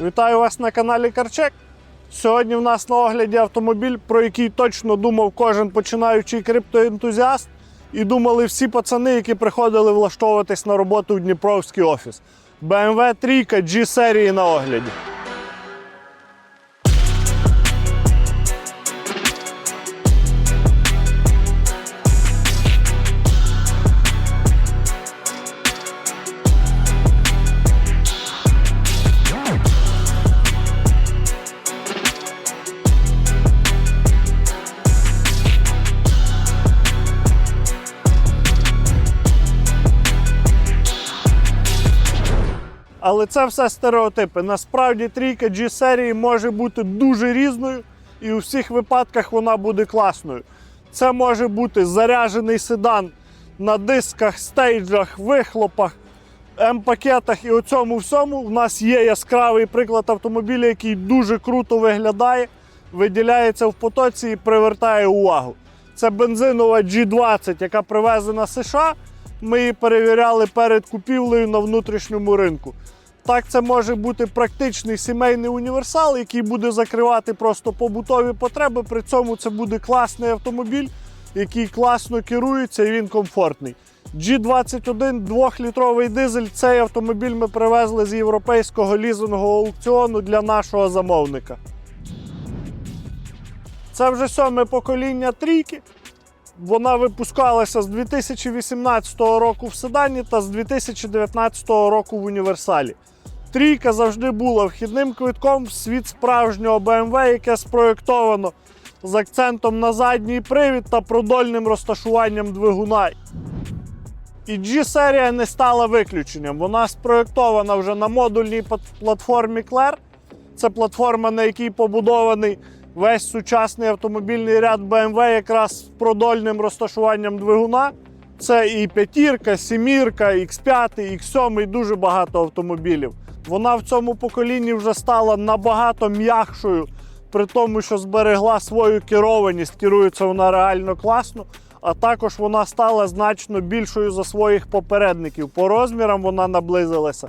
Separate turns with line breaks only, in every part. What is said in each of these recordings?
Вітаю вас на каналі Карчек. Сьогодні в нас на огляді автомобіль, про який точно думав кожен починаючий криптоентузіаст, і думали всі пацани, які приходили влаштовуватись на роботу в Дніпровський офіс. BMW 3 G серії на огляді. Але це все стереотипи. Насправді трійка G серії може бути дуже різною, і у всіх випадках вона буде класною. Це може бути заряджений седан на дисках, стейджах, вихлопах, М-пакетах і у цьому всьому. У нас є яскравий приклад автомобіля, який дуже круто виглядає, виділяється в потоці і привертає увагу. Це бензинова G20, яка привезена з США. Ми її перевіряли перед купівлею на внутрішньому ринку. Так, це може бути практичний сімейний універсал, який буде закривати просто побутові потреби. При цьому це буде класний автомобіль, який класно керується і він комфортний. G21 2-літровий дизель. Цей автомобіль ми привезли з європейського лізингового аукціону для нашого замовника. Це вже сьоме покоління трійки. Вона випускалася з 2018 року в седані та з 2019 року в універсалі. Трійка завжди була вхідним квитком в світ справжнього BMW, яке спроєктовано з акцентом на задній привід та продольним розташуванням двигуна. І G-серія не стала виключенням. Вона спроєктована вже на модульній платформі Claire. Це платформа, на якій побудований весь сучасний автомобільний ряд BMW якраз з продольним розташуванням двигуна. Це і п'ятірка, сімірка, X5, X7 і дуже багато автомобілів. Вона в цьому поколінні вже стала набагато м'якшою, при тому, що зберегла свою керованість, керується вона реально класно. А також вона стала значно більшою за своїх попередників. По розмірам вона наблизилася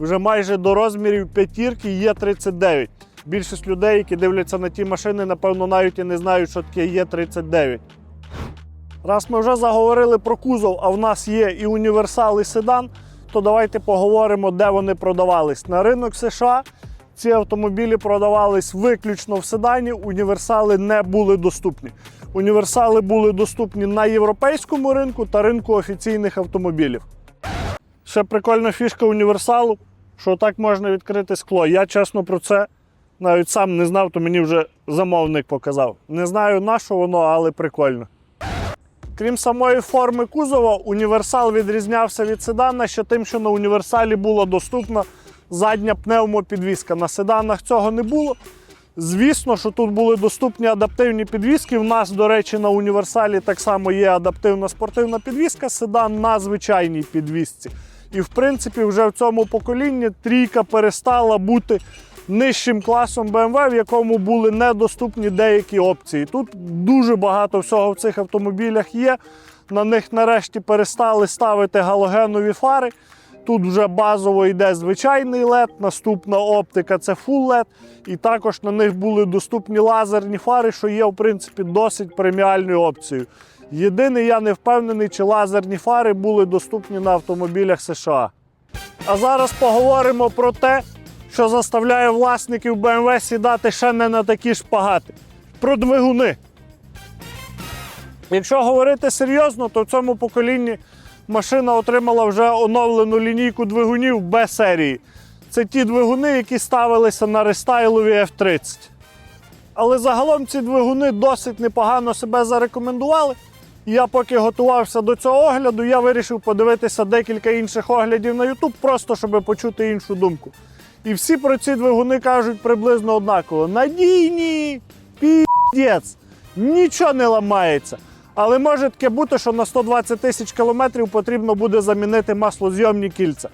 вже майже до розмірів п'ятірки є 39. Більшість людей, які дивляться на ті машини, напевно, навіть і не знають, що таке є 39. Раз ми вже заговорили про кузов, а в нас є і універсал, і седан, то давайте поговоримо, де вони продавались. На ринок США ці автомобілі продавались виключно в седані, універсали не були доступні. Універсали були доступні на європейському ринку та ринку офіційних автомобілів. Ще прикольна фішка універсалу, що так можна відкрити скло. Я чесно про це навіть сам не знав, то мені вже замовник показав. Не знаю на що воно, але прикольно. Крім самої форми кузова, універсал відрізнявся від седана ще тим, що на універсалі була доступна задня пневмопідвізка. На седанах цього не було. Звісно, що тут були доступні адаптивні підвіски. У нас, до речі, на універсалі так само є адаптивна спортивна підвіска, седан на звичайній підвісці. І в принципі, вже в цьому поколінні трійка перестала бути нижчим класом BMW, в якому були недоступні деякі опції. Тут дуже багато всього в цих автомобілях є. На них нарешті перестали ставити галогенові фари. Тут вже базово йде звичайний LED, наступна оптика це Full LED, і також на них були доступні лазерні фари, що є в принципі досить преміальною опцією. Єдине, я не впевнений, чи лазерні фари були доступні на автомобілях США. А зараз поговоримо про те, що заставляє власників BMW сідати ще не на такі шпагати. Про двигуни. Якщо говорити серйозно, то в цьому поколінні машина отримала вже оновлену лінійку двигунів Б серії. Це ті двигуни, які ставилися на рестайлові F30. Але загалом ці двигуни досить непогано себе зарекомендували. Я поки готувався до цього огляду, я вирішив подивитися декілька інших оглядів на YouTube, просто щоб почути іншу думку. І всі про ці двигуни кажуть приблизно однаково: надійні, піздець, нічого не ламається. Але може таке бути, що на 120 тисяч кілометрів потрібно буде замінити маслозйомні кільця.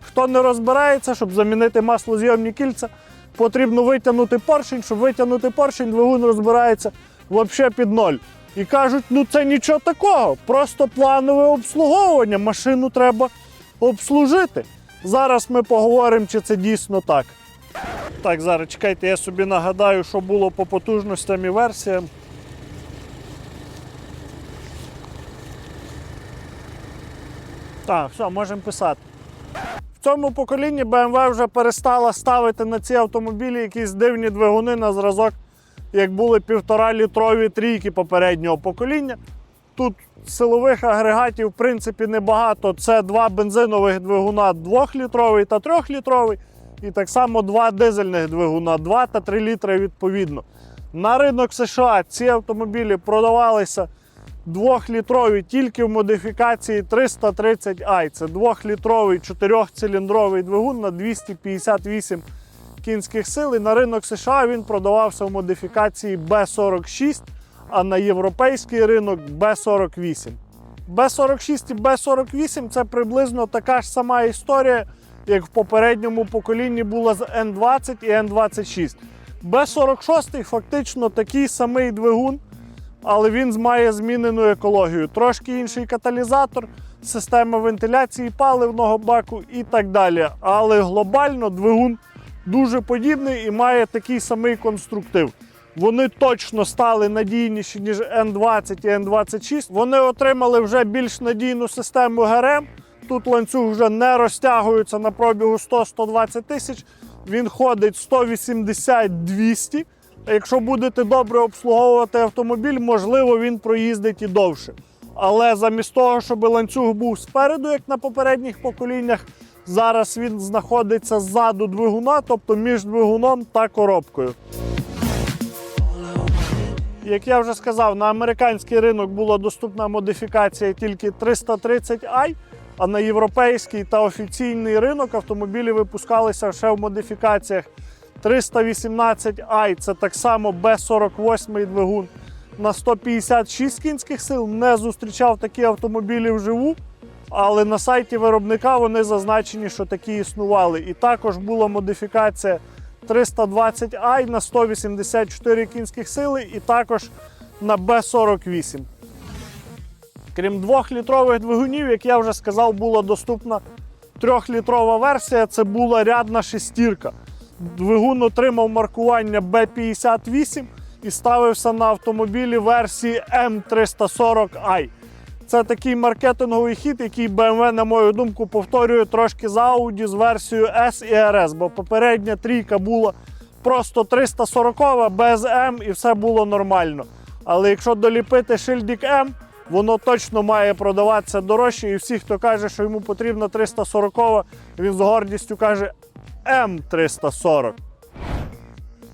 Хто не розбирається, щоб замінити маслозйомні кільця, потрібно витягнути поршень, щоб витягнути поршень, двигун розбирається взагалі під ноль. І кажуть, ну це нічого такого, просто планове обслуговування. Машину треба обслужити. Зараз ми поговоримо, чи це дійсно так. Так, зараз чекайте, я собі нагадаю, що було по потужностям і версіям. Так, все, можемо писати. В цьому поколінні BMW вже перестала ставити на ці автомобілі якісь дивні двигуни на зразок, як були півтора літрові трійки попереднього покоління. Тут силових агрегатів, в принципі, небагато. Це два бензинових двигуна 2-літровий та 3-літровий. І так само два дизельних двигуна 2 та 3 літри відповідно. На ринок США ці автомобілі продавалися 2-літрові тільки в модифікації 330i. Це 2-літровий 4-циліндровий двигун на 258 кінських сил. І на ринок США він продавався в модифікації B46, а на європейський ринок B48. B46 і B48 це приблизно така ж сама історія, як в попередньому поколінні була з N20 і N26. B46 фактично такий самий двигун, але він має змінену екологію. Трошки інший каталізатор, система вентиляції паливного баку і так далі. Але глобально двигун дуже подібний і має такий самий конструктив. Вони точно стали надійніші, ніж N20 і N26. Вони отримали вже більш надійну систему ГРМ. Тут ланцюг вже не розтягується на пробігу 100-120 тисяч. Він ходить 180-200. Якщо будете добре обслуговувати автомобіль, можливо, він проїздить і довше. Але замість того, щоб ланцюг був спереду, як на попередніх поколіннях, зараз він знаходиться ззаду двигуна, тобто між двигуном та коробкою. Як я вже сказав, на американський ринок була доступна модифікація тільки 330i, а на європейський та офіційний ринок автомобілі випускалися ще в модифікаціях 318i, це так само B48 двигун на 156 кінських сил. Не зустрічав такі автомобілі вживу, але на сайті виробника вони зазначені, що такі існували. І також була модифікація 320i на 184 кінських сили і також на B48. Крім 2-літрових двигунів, як я вже сказав, була доступна 3-літрова версія. Це була рядна шестірка. Двигун отримав маркування B58 і ставився на автомобілі версії M340i. Це такий маркетинговий хід, який BMW, на мою думку, повторює трошки з Audi з версією S і RS, бо попередня трійка була просто 340 без M і все було нормально. Але якщо доліпити шильдик M, воно точно має продаватися дорожче. І всі, хто каже, що йому потрібна 340, він з гордістю каже М340.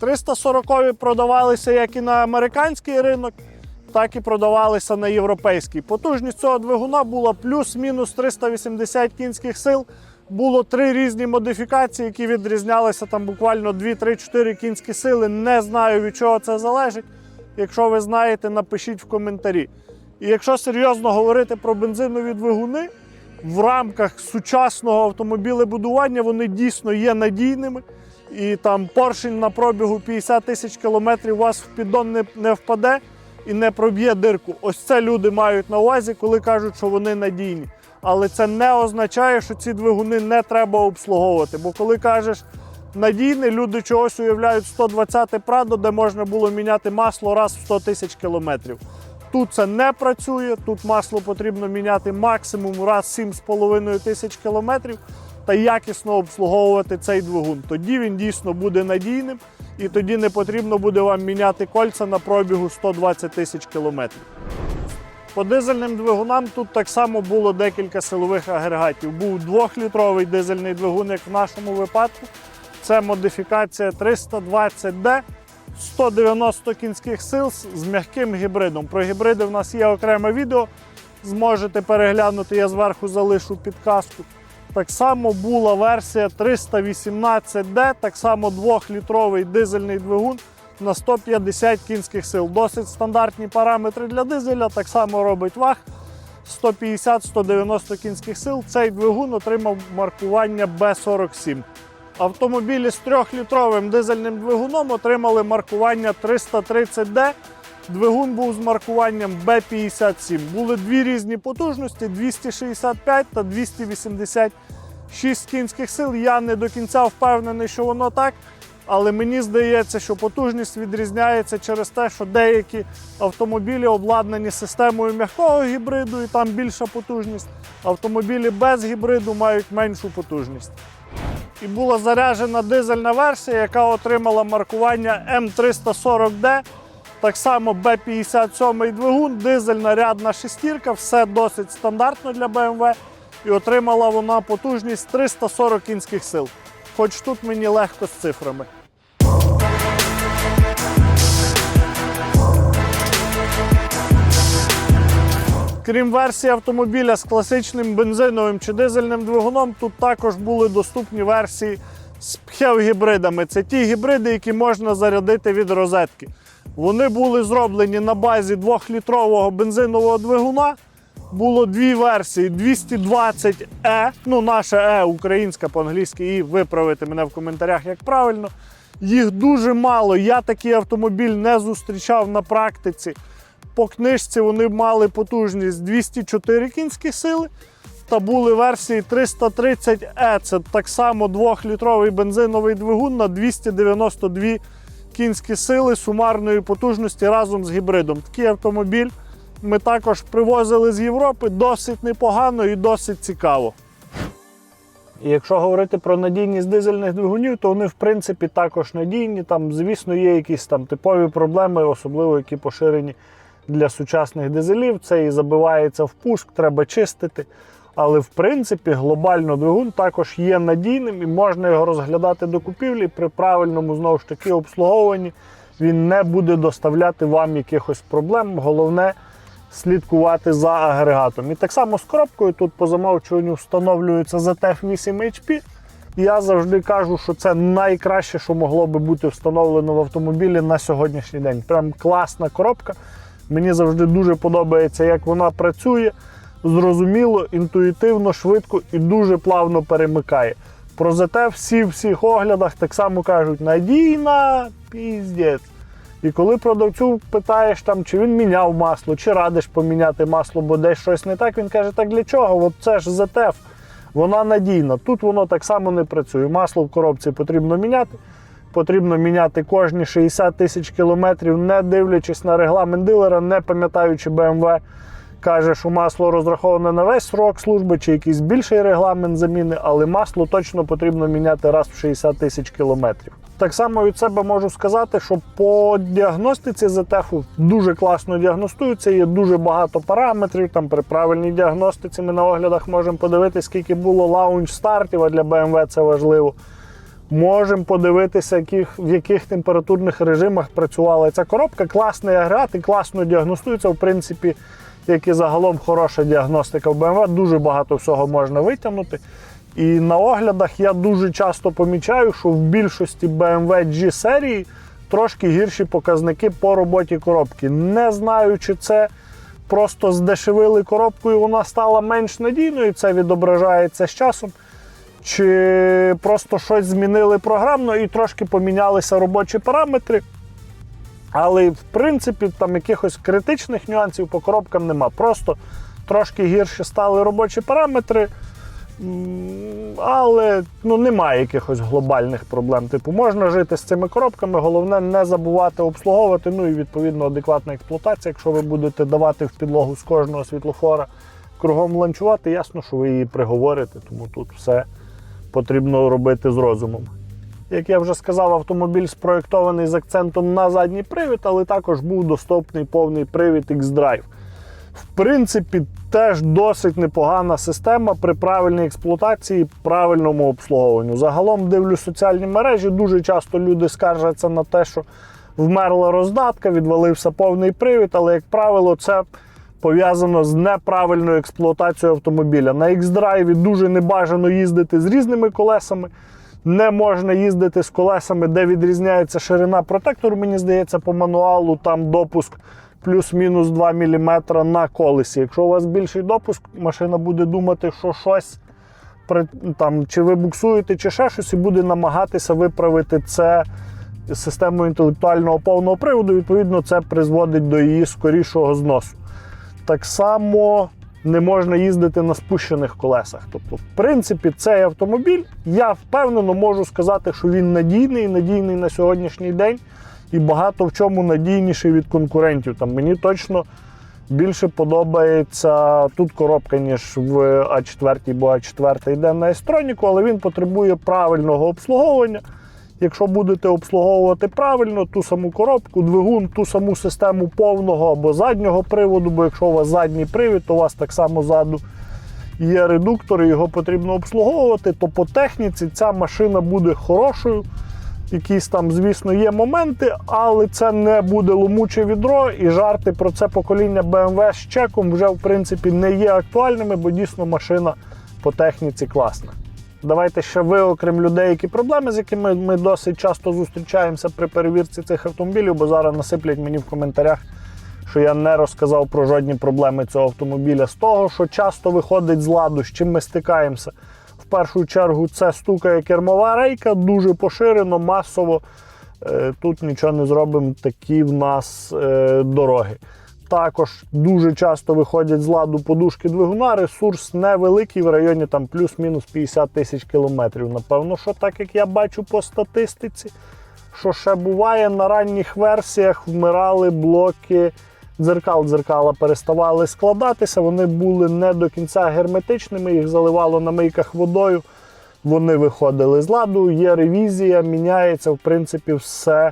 340 продавалися як і на американський ринок, так і продавалися на європейський. Потужність цього двигуна була плюс-мінус 380 кінських сил. Було три різні модифікації, які відрізнялися там буквально 2-3-4 кінські сили. Не знаю від чого це залежить. Якщо ви знаєте, напишіть в коментарі. І якщо серйозно говорити про бензинові двигуни, в рамках сучасного автомобілебудування вони дійсно є надійними. І там поршень на пробігу 50 тисяч кілометрів у вас в піддон не, не впаде і не проб'є дирку. Ось це люди мають на увазі, коли кажуть, що вони надійні. Але це не означає, що ці двигуни не треба обслуговувати. Бо коли кажеш надійний, люди чогось уявляють 120 Прадо, де можна було міняти масло раз в 100 тисяч кілометрів. Тут це не працює, тут масло потрібно міняти максимум раз 7,5 тисяч кілометрів та якісно обслуговувати цей двигун. Тоді він дійсно буде надійним і тоді не потрібно буде вам міняти кольця на пробігу 120 тисяч кілометрів. По дизельним двигунам тут так само було декілька силових агрегатів. Був 2-літровий дизельний двигун, як в нашому випадку. Це модифікація 320D, 190 кінських сил з м'яким гібридом. Про гібриди в нас є окреме відео. Зможете переглянути, я зверху залишу підказку. Так само була версія 318D, так само 2-літровий дизельний двигун на 150 кінських сил. Досить стандартні параметри для дизеля, так само робить ваг 150-190 кінських сил. Цей двигун отримав маркування B47. Автомобілі з 3-літровим дизельним двигуном отримали маркування 330D. Двигун був з маркуванням B57. Були дві різні потужності: 265 та 286 кінських сил. Я не до кінця впевнений, що воно так. Але мені здається, що потужність відрізняється через те, що деякі автомобілі обладнані системою м'якого гібриду і там більша потужність. Автомобілі без гібриду мають меншу потужність. І була заряджена дизельна версія, яка отримала маркування М340D. Так само Б57 двигун, дизельна рядна шестірка, все досить стандартно для BMW. І отримала вона потужність 340 кінських сил. Хоч тут мені легко з цифрами. Крім версії автомобіля з класичним бензиновим чи дизельним двигуном, тут також були доступні версії з пхев-гібридами. Це ті гібриди, які можна зарядити від розетки. Вони були зроблені на базі 2-літрового бензинового двигуна. Було дві версії: 220E, ну наша E українська по-англійськи, і виправити мене в коментарях, як правильно. Їх дуже мало. Я такий автомобіль не зустрічав на практиці. По книжці вони мали потужність 204 кінські сили. Та були версії 330E. Це так само 2-літровий бензиновий двигун на 292 кінські сили сумарної потужності разом з гібридом. Такий автомобіль ми також привозили з Європи досить непогано і досить цікаво. Якщо говорити про надійність дизельних двигунів, то вони в принципі також надійні. Там, звісно, є якісь там типові проблеми, особливо які поширені для сучасних дизелів. Це і забивається в пуск, треба чистити. Але в принципі глобально двигун також є надійним і можна його розглядати до купівлі при правильному знову ж таки обслуговуванні. Він не буде доставляти вам якихось проблем. Головне слідкувати за агрегатом. І так само з коробкою тут по замовчуванню встановлюється ZF 8 HP. Я завжди кажу, що це найкраще, що могло би бути встановлено в автомобілі на сьогоднішній день. Прям класна коробка. Мені завжди дуже подобається, як вона працює. Зрозуміло, інтуїтивно, швидко і дуже плавно перемикає. Про ЗТ всі в всіх оглядах так само кажуть: надійна піздець. І коли продавцю питаєш, там, чи він міняв масло, чи радиш поміняти масло, бо десь щось не так, він каже, так для чого? От це ж ЗТФ, вона надійна. Тут воно так само не працює. Масло в коробці потрібно міняти. Потрібно міняти кожні 60 тисяч кілометрів, не дивлячись на регламент дилера, не пам'ятаючи BMW, каже, що масло розраховане на весь срок служби чи якийсь більший регламент заміни, але масло точно потрібно міняти раз в 60 тисяч кілометрів. Так само від себе можу сказати, що по діагностиці ЗТФу дуже класно діагностується, є дуже багато параметрів. Там при правильній діагностиці ми на оглядах можемо подивитися, скільки було лаунч стартів, а для BMW це важливо. Можемо подивитися, яких, в яких температурних режимах працювала ця коробка. Класний агрегат і класно діагностується. В принципі, як і загалом хороша діагностика в BMW, дуже багато всього можна витягнути. І на оглядах я дуже часто помічаю, що в більшості BMW G серії трошки гірші показники по роботі коробки. Не знаю, чи це просто здешевили коробку і вона стала менш надійною, це відображається з часом. Чи просто щось змінили програмно і трошки помінялися робочі параметри. Але в принципі там якихось критичних нюансів по коробкам нема. Просто трошки гірше стали робочі параметри. Але ну, немає якихось глобальних проблем. Типу, можна жити з цими коробками, головне не забувати обслуговувати. Ну і відповідно адекватна експлуатація. Якщо ви будете давати в підлогу з кожного світлофора кругом ланчувати, ясно, що ви її приговорите, тому тут все потрібно робити з розумом. Як я вже сказав, автомобіль спроєктований з акцентом на задній привід, але також був доступний повний привід X-Drive. В принципі, теж досить непогана система при правильній експлуатації, правильному обслуговуванню. Загалом дивлюсь соціальні мережі. Дуже часто люди скаржаться на те, що вмерла роздатка, відвалився повний привід, але, як правило, це пов'язано з неправильною експлуатацією автомобіля. На X-Drive дуже небажано їздити з різними колесами. Не можна їздити з колесами, де відрізняється ширина протектору. Мені здається, по мануалу там допуск плюс-мінус 2 мм на колесі. Якщо у вас більший допуск, машина буде думати, що щось там, чи ви буксуєте, чи ще щось, і буде намагатися виправити це системою інтелектуального повного приводу, відповідно, це призводить до її скорішого зносу. Так само не можна їздити на спущених колесах. Тобто, в принципі, цей автомобіль, я впевнено можу сказати, що він надійний, надійний на сьогоднішній день і багато в чому надійніший від конкурентів. Там мені точно більше подобається тут коробка, ніж в А4, бо А4 йде на естроніку, але він потребує правильного обслуговування. Якщо будете обслуговувати правильно ту саму коробку, двигун, ту саму систему повного або заднього приводу, бо якщо у вас задній привід, то у вас так само ззаду є редуктор, і його потрібно обслуговувати, то по техніці ця машина буде хорошою. Якісь там, звісно, є моменти, але це не буде ломуче відро, і жарти про це покоління BMW з чеком вже в принципі не є актуальними, бо дійсно машина по техніці класна. Давайте ще виокрем деякі проблеми, з якими ми досить часто зустрічаємося при перевірці цих автомобілів, бо зараз насиплять мені в коментарях, що я не розказав про жодні проблеми цього автомобіля. З того, що часто виходить з ладу, з чим ми стикаємося. В першу чергу це стукає кермова рейка, дуже поширено, масово. Е, Тут нічого не зробимо, такі в нас е, дороги. Також дуже часто виходять з ладу подушки двигуна. Ресурс невеликий в районі там плюс-мінус 50 тисяч кілометрів. Напевно, що так як я бачу по статистиці, що ще буває, на ранніх версіях вмирали блоки дзеркал. Дзеркала переставали складатися, вони були не до кінця герметичними, їх заливало на мийках водою. Вони виходили з ладу, є ревізія, міняється, в принципі, все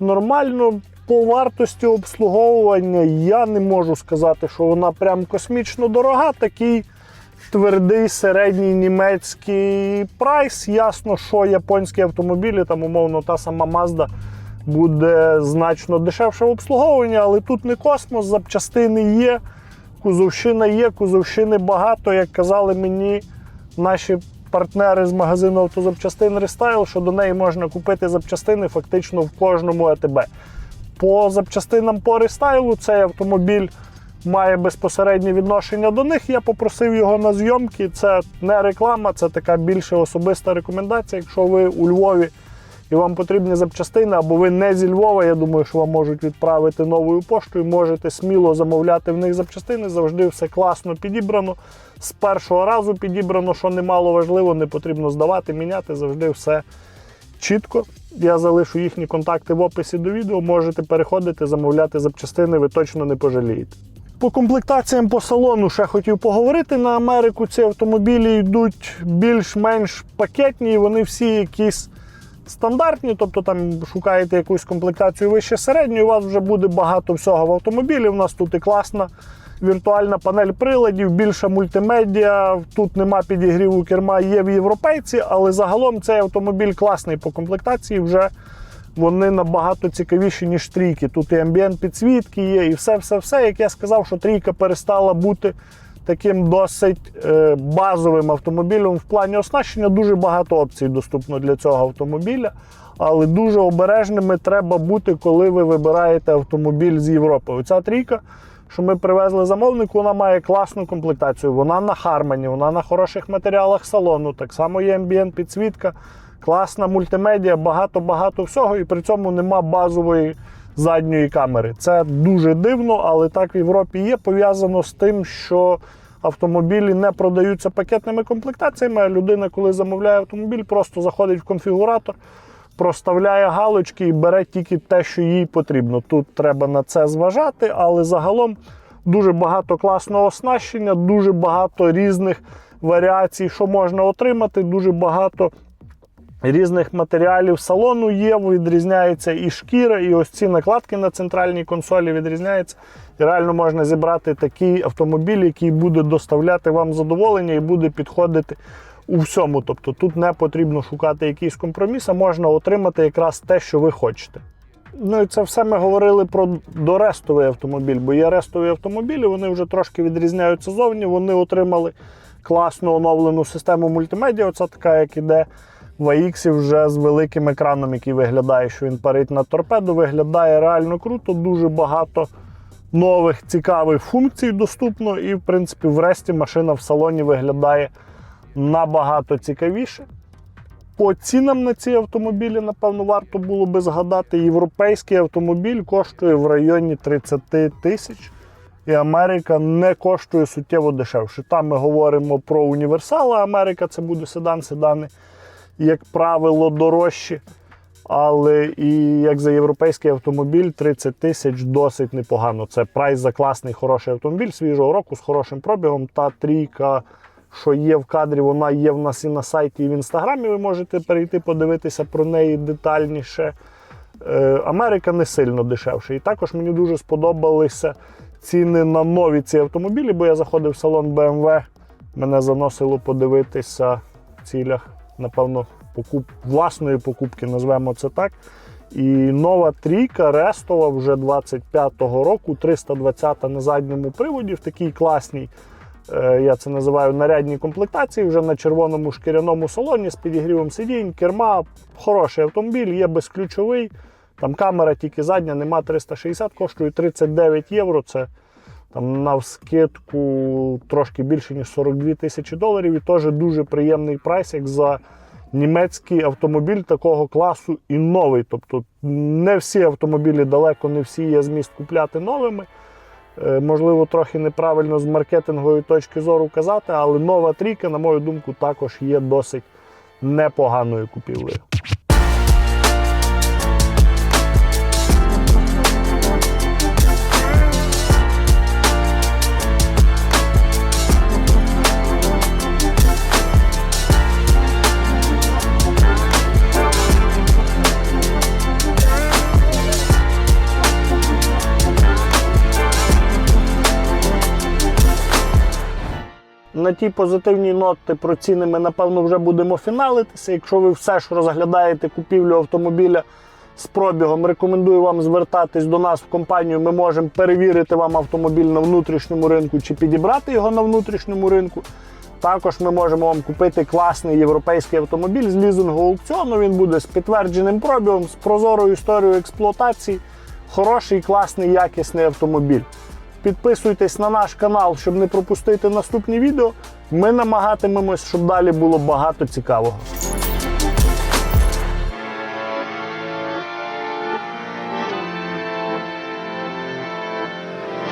нормально. По вартості обслуговування я не можу сказати, що вона прям космічно дорога. Такий твердий середній німецький прайс. Ясно, що японські автомобілі, там, умовно, та сама Mazda буде значно дешевше в обслуговуванні, але тут не космос, запчастини є, кузовщина є, кузовщини багато, як казали мені наші партнери з магазину автозапчастин Рестайл, що до неї можна купити запчастини фактично в кожному АТБ. По запчастинам по рестайлу цей автомобіль має безпосереднє відношення до них. Я попросив його на зйомки. Це не реклама, це така більше особиста рекомендація. Якщо ви у Львові і вам потрібні запчастини, або ви не зі Львова, я думаю, що вам можуть відправити новою поштою. Можете сміло замовляти в них запчастини. Завжди все класно підібрано. З першого разу підібрано, що немало важливо, не потрібно здавати, міняти. Завжди все чітко. Я залишу їхні контакти в описі до відео. Можете переходити, замовляти запчастини, ви точно не пожалієте. По комплектаціям по салону ще хотів поговорити. На Америку ці автомобілі йдуть більш-менш пакетні, і вони всі якісь стандартні, тобто там шукаєте якусь комплектацію вище середньої, у вас вже буде багато всього в автомобілі. У нас тут і класна віртуальна панель приладів, більша мультимедіа. Тут нема підігріву керма, є в європейці, але загалом цей автомобіль класний по комплектації. Вже вони набагато цікавіші, ніж трійки. Тут і амбієнт підсвітки є, і все-все-все. Як я сказав, що трійка перестала бути таким досить е, базовим автомобілем в плані оснащення. Дуже багато опцій доступно для цього автомобіля. Але дуже обережними треба бути, коли ви вибираєте автомобіль з Європи. Оця трійка, що ми привезли замовнику, вона має класну комплектацію. Вона на Хармані, вона на хороших матеріалах салону. Так само є амбієнт підсвітка, класна мультимедіа, багато-багато всього. І при цьому нема базової задньої камери. Це дуже дивно, але так в Європі є. Пов'язано з тим, що автомобілі не продаються пакетними комплектаціями. а Людина, коли замовляє автомобіль, просто заходить в конфігуратор, проставляє галочки і бере тільки те, що їй потрібно. Тут треба на це зважати, але загалом дуже багато класного оснащення, дуже багато різних варіацій, що можна отримати, дуже багато різних матеріалів салону є, відрізняється і шкіра, і ось ці накладки на центральній консолі відрізняються. І реально можна зібрати такий автомобіль, який буде доставляти вам задоволення і буде підходити у всьому. Тобто тут не потрібно шукати якийсь компроміс, а можна отримати якраз те, що ви хочете. Ну і це все ми говорили про дорестовий автомобіль, бо є рестові автомобілі, вони вже трошки відрізняються зовні. Вони отримали класну оновлену систему мультимедіа. Оце така, як іде в AX вже з великим екраном, який виглядає, що він парить на торпеду, виглядає реально круто, дуже багато нових цікавих функцій доступно. І, в принципі, в Ресті машина в салоні виглядає набагато цікавіше. По цінам на ці автомобілі, напевно, варто було би згадати. Європейський автомобіль коштує в районі 30 тисяч, і Америка не коштує суттєво дешевше. Там ми говоримо про універсали. Америка це буде седан, седани, як правило, дорожчі. Але і як за європейський автомобіль 30 тисяч досить непогано. Це прайс за класний хороший автомобіль свіжого року з хорошим пробігом. Та трійка, що є в кадрі, вона є в нас і на сайті, і в інстаграмі. Ви можете перейти подивитися про неї детальніше. Е, Америка не сильно дешевша. І також мені дуже сподобалися ціни на нові ці автомобілі, бо я заходив в салон BMW, мене заносило подивитися в цілях, напевно, покуп... власної покупки, назвемо це так. І нова трійка рестова вже 25-го року, 320 на задньому приводі в такій класній. Е, Я це називаю нарядній комплектації вже на червоному шкіряному салоні з підігрівом сидінь, керма. Хороший автомобіль, є безключовий. Там камера тільки задня, нема 360, коштує 39 євро. Це там на вскидку трошки більше, ніж 42 тисячі доларів. І теж дуже приємний прайс, як за німецький автомобіль такого класу і новий. Тобто не всі автомобілі далеко, не всі є зміст купляти новими. Е, Можливо, трохи неправильно з маркетингової точки зору казати, але нова трійка, на мою думку, також є досить непоганою купівлею. На тій позитивній ноті про ціни ми, напевно, вже будемо фіналитися. Якщо ви все ж розглядаєте купівлю автомобіля з пробігом, рекомендую вам звертатись до нас в компанію. Ми можемо перевірити вам автомобіль на внутрішньому ринку чи підібрати його на внутрішньому ринку. Також ми можемо вам купити класний європейський автомобіль з лізингового аукціону. Він буде з підтвердженим пробігом, з прозорою історією експлуатації. Хороший, класний, якісний автомобіль. Підписуйтесь на наш канал, щоб не пропустити наступні відео. Ми намагатимемось, щоб далі було багато цікавого.